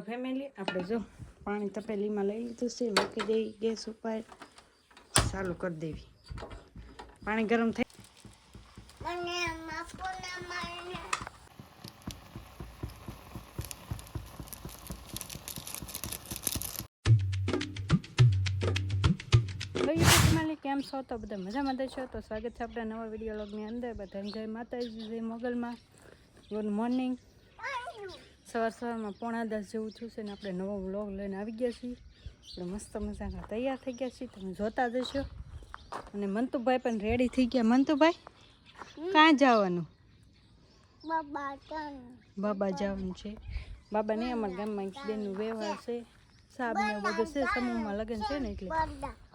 Family આપણે જો પાણી તપેલીમાં લઈ લીધું છે મૂકી દઈ ગેસ ઉપર ચાલુ કરી દેવી. પાણી ગરમ થઈ કેમ છો? તો બધા મજામાં છો? તો સ્વાગત છે આપણા નવા વીડિયો લોગની અંદર. બધા જય માતાજી જય મોગલમાં. ગુડ મોર્નિંગ સવાર સવારમાં પોણા દસ જેવું થયું છે ને આપણે નવો વ્લોગ લઈને આવી ગયા છીએ. આપણે મસ્ત મજાના તૈયાર થઈ ગયા છીએ. તમે જોતા જશો. અને મંતુભાઈ પણ રેડી થઈ ગયા. મંતુભાઈ ક્યાં જવાનું? બાબા જવાનું છે. બાબા નહીં, અમારા ગામમાં એક બેનનું વ્યવહાર છે. સાબ ને બધું છે, સમૂહમાં લગ્ન છે ને એટલે.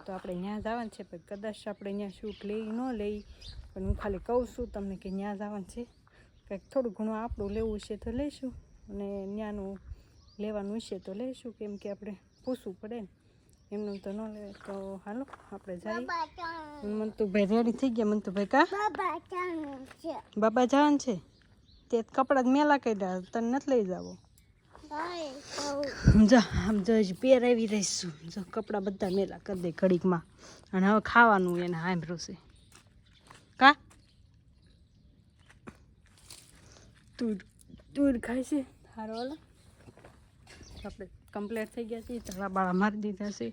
તો આપણે ત્યાં જવાનું છે. પણ કદાચ આપણે ત્યાં શૂટ લઈ ન લઈ. પણ હું ખાલી કહું છું તમને કે ત્યાં જવાનું છે. કંઈક થોડું ઘણું આપણું લેવું છે તો લઈશું. અને ત્યાંનું લેવાનું છે તો લઈશું, કેમ કે આપણે પૂછવું પડે એમનું તો ન લે તો હાલો, આપણે જઈએ. મંતુભાઈ રેડી થઈ ગયા મંતુભાઈ કા? બાબા જવાનું છે. તે કપડાં જ મેલા કાઢ્યા તને નથી લઈ જાવો. જો, આમ જો પહેરાવી રહીશું જો કપડાં બધા મેલા કરી દે ઘડીકમાં. અને હવે ખાવાનું એને સાંભળ્યું છે. કા? તુર તુર ખાય છે. સારો હાલો. આપણે કમ્પ્લીટ થઈ ગયા છીએ. તળા બાળા મારી દીધા છે.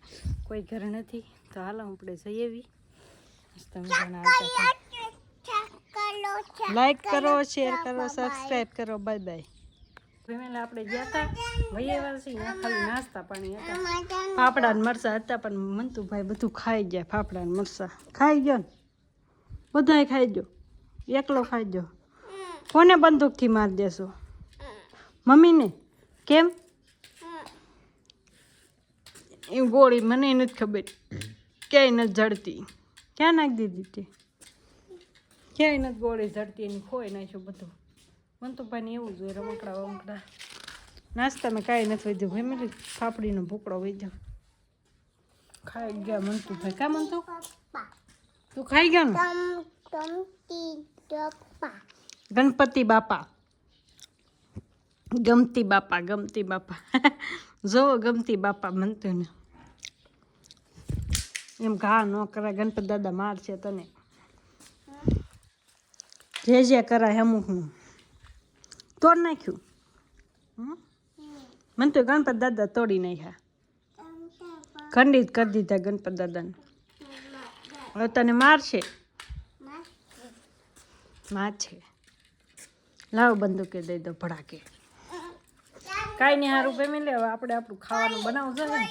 કોઈ ઘરે નથી. તો હાલો આપણે જઈએ એવી લાઈક કરો શેર કરો સબસ્ક્રાઈબ કરો. બાય બાય ફેમિલી આપણે ગયા હતા આવ્યા ખાલી નાસ્તા પાણી હતા. ફાફડા ને મરસા હતા પણ મંતુભાઈ બધું ખાઈ ગયા. ફાફડા ને મરસા ખાઈ ગયો ને? બધાય ખાઈ ગયો. એકલો ખાઈ ગયો. કોને બંદૂકથી મારી દેશો? મમ્મીને? કેમ? એ ગોળી મને નથી ખબર. ક્યાંય નથી જડતી. ક્યાં નાખી દીધી તે? ક્યાંય નથી ગોળી જડતી એની ખોઈ નાખ્યું બધું. મને તો ભાઈને એવું જોઈએ રમકડા વમકડા. નાસ્તામાં કાંઈ નથી વધ્યું. ફેમિલી ફાફડીનો ભૂકડો વધ્યો. ખાઈ ગયા મંતુભાઈ કા મન તું તું ખાઈ ગયો ને? ગણપતિ બાપા. ગમતી બાપા ગમતી બાપા. જોવો ગમતી બાપા મનતું ને. એમ ઘા ન કરાય ગણપત દાદા મારશે તને. જે જે કરાય અમુકનું તોડ નાખ્યું? મને તો ગણપત દાદા તોડી નાખ્યા. ખંડિત કરી દીધા ગણપત દાદાને. હવે તને મારશે માર છે. લાવ બંદૂકે દઈ દો ભડાકે. કાંઈ નહીં સારું ફેમિલી લેવા આપણે આપણું ખાવાનું બનાવવું ને.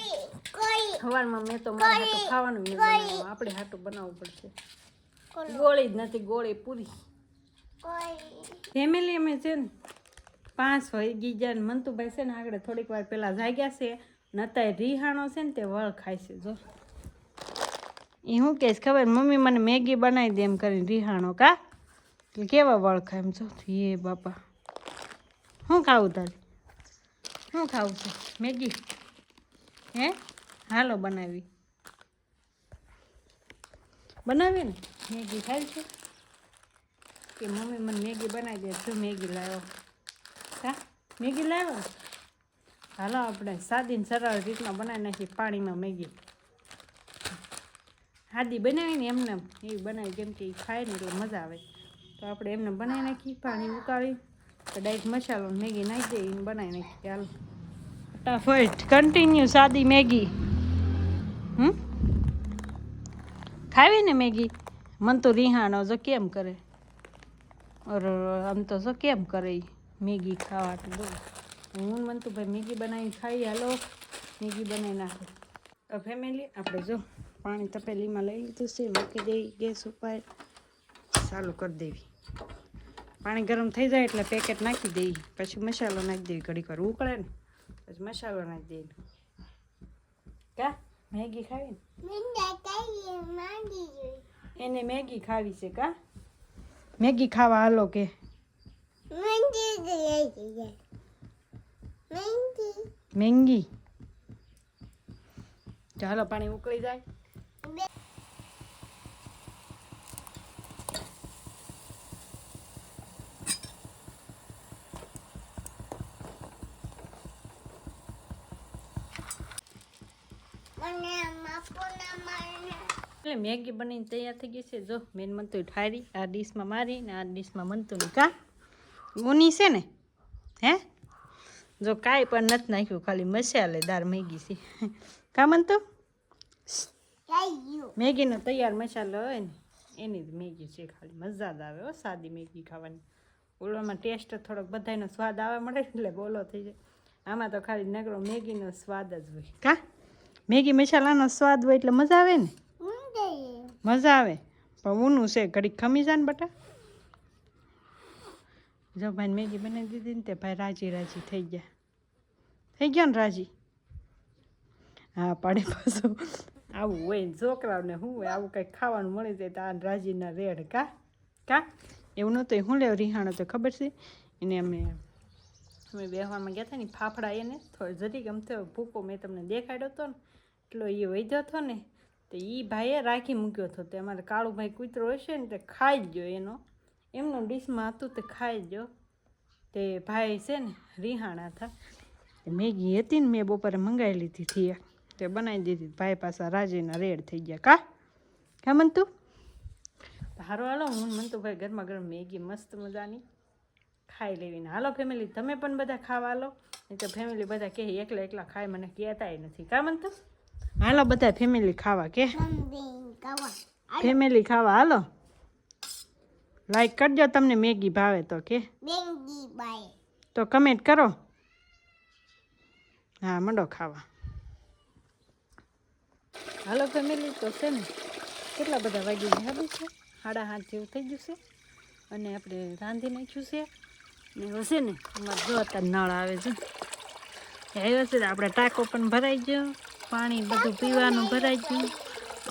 સવારમાં મેં તો મારે હાટું ખાવાનું મેં બનાવ્યું. આપણે હાટું બનાવવું પડશે. ગોળી જ નથી ગોળી પૂરી. ફેમિલી અમે છે ને પાંચ હોય ગીજા ને મંતુભાઈ છે ને આગળ થોડીક વાર પહેલાં જાગ્યા છે. નતાય રીહાણો છે ને તે વળ ખાય છે જો. એ હું કહેશ ખબર મમ્મી મને મેગી બનાવી દે એમ કરીને રીહાણો કા? કેવા વળ ખાય એમ જો. એ બાપા. શું ખાવું તારે? શું ખાવું છે? મેગી? હે? હાલો બનાવી. બનાવી ને? મેગી ખાય છે? કે મમ્મી મને મેગી બનાવી દે, જો મેગી લાવ્યો. હા મેગી લાવ્યો? હાલો આપણે સાદીને સરળ રીતના બનાવી નાખીએ પાણીમાં મેગી. હાદી બનાવીને એમને એ બનાવી, કેમ કે એ ખાય ને એટલે મજા આવે. તો આપણે એમને બનાવી નાખી પાણી ઉકાળી. તો ડાયરેક્ટ મસાલો મેગી નાખી દઈએ એને બનાવી નાખી ચાલો ફટાફટ. કન્ટિન્યુ સાદી મેગી. હમ? ખાવી ને મેગી? મન તો રિહાણો જો કેમ કરે? ઓર આમ તો જો કેમ કરે મેગી ખાવા તો બોલ. હું મન તો ભાઈ મેગી બનાવી ખાઈ હાલો. મેગી બનાવી નાખો. તો ફેમિલી આપણે જો પાણી તપેલીમાં લઈ લીધું છે, મૂકી દઈ ગેસ ઉપર. ચાલુ કરી દેવી. પાણી ગરમ થઈ જાય એટલે પેકેટ નાખી દઈએ. પછી મસાલો નાખી દઈએ, ઘડીક વાર ઉકળે ને, પછી મસાલો નાખી દઈએ. કા? મેગી ખાવી એને મેગી ખાવી છે કા? મેગી ખાવા હાલો કે. મેંગી. ચાલો પાણી ઉકળી જાય. એટલે મેગી બનીને તૈયાર થઈ ગઈ છે. જો, મેન મંતુ ઠારી, આ ડીશમાં મારી ને આ ડીશમાં મંતુની કા? ગુની છે ને? હે? જો કાંઈ પણ નથી નાખ્યું, ખાલી મસાલેદાર મેગી છે. કા મંતુ? મેગીનો તૈયાર મસાલો હોય ને, એની જ મેગી છે ખાલી. મજા જ આવે હો, સાદી મેગી ખાવાની. ઓલોમાં ટેસ્ટ થોડોક બધાયનો સ્વાદ આવે મળે એટલે બોલો થઈ જાય. આમાં તો ખાલી નગરો મેગીનો સ્વાદ જ હોય. કા? મેગી મસાલાનો સ્વાદ હોય એટલે મજા આવે ને? મજા આવે. પણ ઊનું છે, ઘડીક ખમી જાય ને બટા. જો ભાઈ મેગી બનાવી દીધી ને તે ભાઈ રાજી રાજી થઈ ગયા. થઈ ગયા ને રાજી? હા, પાડે પાછું. આવું હોય છોકરાઓને શું હોય, આવું કંઈક ખાવાનું મળી જાય તો આ રાજીના રેડ કા? કા? એવું નહોતું હું લેવ રિહાણો તો ખબર છે? એને અમે અમે બેહવામાં ગયા હતા ને, ફાફડા એને થોડો જરીક ગમતો ભૂકો મેં તમને દેખાડ્યો હતો ને, એટલો એ વધ્યો હતો ને તો એ ભાઈએ રાખી મૂક્યો હતો. તે અમારે કાળુભાઈ કૂતરો હશે ને તે ખાઈ જ ગયો એનો. એમનો ડીશમાં હતું તે ખાઈ જ ગયો. તે ભાઈ છે ને રિહાણા હતા. મેગી હતી ને મેં બપોરે મંગાવી લીધી હતી. તે બનાવી દીધી ભાઈ પાસે રાજીના રેડ થઈ ગયા. કા? કા મનતું? હારો હાલો, હું મનતું ભાઈ ગરમા ગરમ મેગી મસ્ત મજાની ખાઈ લેવીને હાલો ફેમિલી તમે પણ બધા ખાવા લો નહીં તો ફેમિલી બધા કહે, એકલા એકલા ખાય. મને કહેતાય નથી. કા મનતું? હાલો, બધા ફેમિલી ખાવા કે? ફેમિલી ખાવા, હાલો. લાઈક કરજો, તમને મેગી ભાવે તો કે? તો કમેન્ટ કરો. હા, મંડો ખાવા. હાલો ફેમિલી તો છે ને, કેટલા બધા વાગી ગયા છે? સાડા હાથ જેવું થઈ ગયું છે. અને આપણે રાંધી નાખ્યું છે. ને હશે ને, અમારે જો અત્યારે નળ આવે છે. આવ્યો છે આપણે ટાંકો પણ ભરાઈ ગયો. પાણી બધું પીવાનું ભરાઈ ગયું.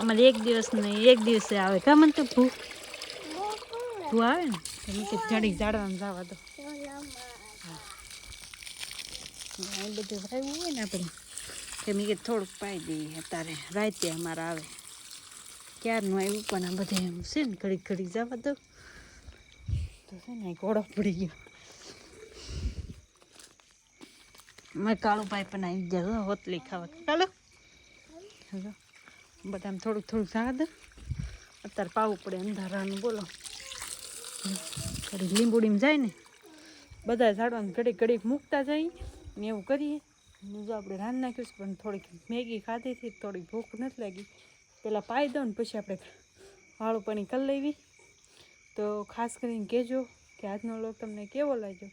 અમારે એક દિવસ ને એક દિવસે આવે. કા મને તો ભૂ ભૂ આવે ને? તો કે જડી જાડવાનું જવા દો. બધું વાવ્યું હોય ને આપણે, કે કીધું થોડુંક પાઈ દઈએ અત્યારે. રાતે અમારે આવે. ક્યારનું આવ્યું પણ આ બધે એમ છે ને, ઘડીક ઘડીક જવા દો. તો છે ને ઘોડો પડી ગયો. મેં કાળુભાઈ પણ આવી ગયા હોટલી ખાવા. ચાલો બધા આમ થોડુંક થોડુંક સાદ અત્યારે પાવું પડે અંધારાનું, બોલો. ઘડીક લીંબુડીમાં જાય ને. બધા ઝાડવાનું ઘડીક ઘડીક મૂકતા જાય ને એવું કરીએ. જો આપણે રાંધ નાખ્યું છે, પણ થોડીક મેગી ખાધી હતી, થોડીક ભૂખ નથી લાગી. પહેલાં પાઈ દો ને પછી આપણે વાળું પાણી કરી લેવી. તો ખાસ કરીને કહેજો કે આજનો લોક તમને કેવો લાગ્યો?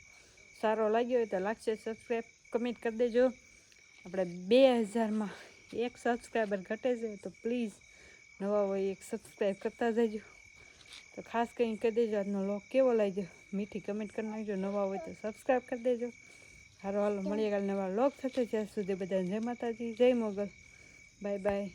સારો લાગ્યો હોય તો લાગશે સબસ્ક્રાઈબ કમેન્ટ કરી દેજો. આપણે બે હજારમાં એક સબસ્ક્રાઈબર ઘટે છે, તો પ્લીઝ નવા હોય એક સબસ્ક્રાઈબ કરતા જજો. તો ખાસ કંઈ કહી દેજો, આજનો લોક કેવો લાગ્યો? મીઠી કમેન્ટ કરી નાખજો, નવા હોય તો સબસ્ક્રાઈબ કરી દેજો. હારો હાલો, મળીએ કાલે નવા લોક થશે જ્યાં સુધી બધા જય માતાજી, જય મોગલ. Bye bye